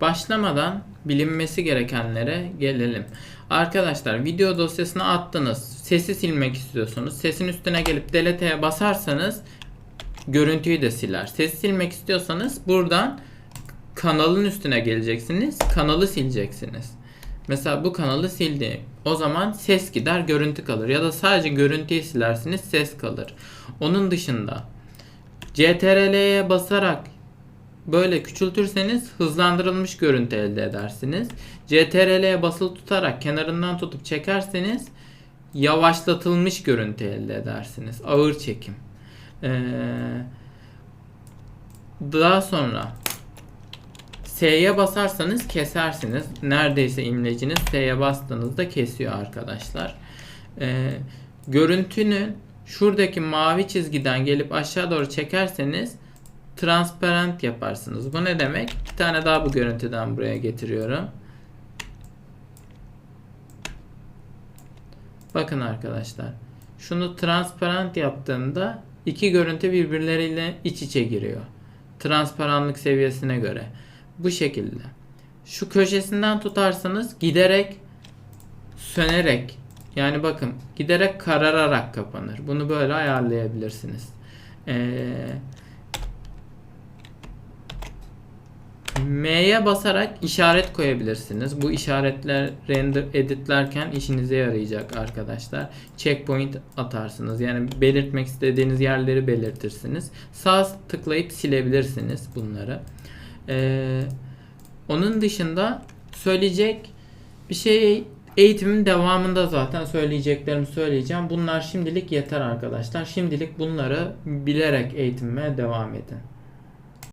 başlamadan bilinmesi gerekenlere gelelim. Arkadaşlar video dosyasına attınız. Sesi silmek istiyorsunuz. Sesin üstüne gelip delete'ye basarsanız görüntüyü de siler. Sesi silmek istiyorsanız buradan kanalın üstüne geleceksiniz. Kanalı sileceksiniz. Mesela bu kanalı sildi. O zaman ses gider, görüntü kalır. Ya da sadece görüntüyü silersiniz, ses kalır. Onun dışında CTRL'ye basarak böyle küçültürseniz hızlandırılmış görüntü elde edersiniz. CTRL'ye basılı tutarak kenarından tutup çekerseniz yavaşlatılmış görüntü elde edersiniz. Ağır çekim. Ee, daha sonra S'ye basarsanız kesersiniz. Neredeyse imleciniz S'ye bastığınızda kesiyor arkadaşlar. Ee, görüntünün şuradaki mavi çizgiden gelip aşağı doğru çekerseniz transparent yaparsınız. Bu ne demek? Bir tane daha bu görüntüden buraya getiriyorum. Bakın arkadaşlar. Şunu transparent yaptığımda iki görüntü birbirleriyle iç içe giriyor. Transparanlık seviyesine göre. Bu şekilde. Şu köşesinden tutarsanız giderek sönerek yani bakın giderek karararak kapanır. Bunu böyle ayarlayabilirsiniz. Ee, M'ye basarak işaret koyabilirsiniz. Bu işaretler render editlerken işinize yarayacak arkadaşlar. Checkpoint atarsınız. Yani belirtmek istediğiniz yerleri belirtirsiniz. Sağ tıklayıp silebilirsiniz bunları. Ee, onun dışında söyleyecek bir şey eğitimin devamında zaten söyleyeceklerimi söyleyeceğim. Bunlar şimdilik yeter arkadaşlar. Şimdilik bunları bilerek eğitimime devam edin.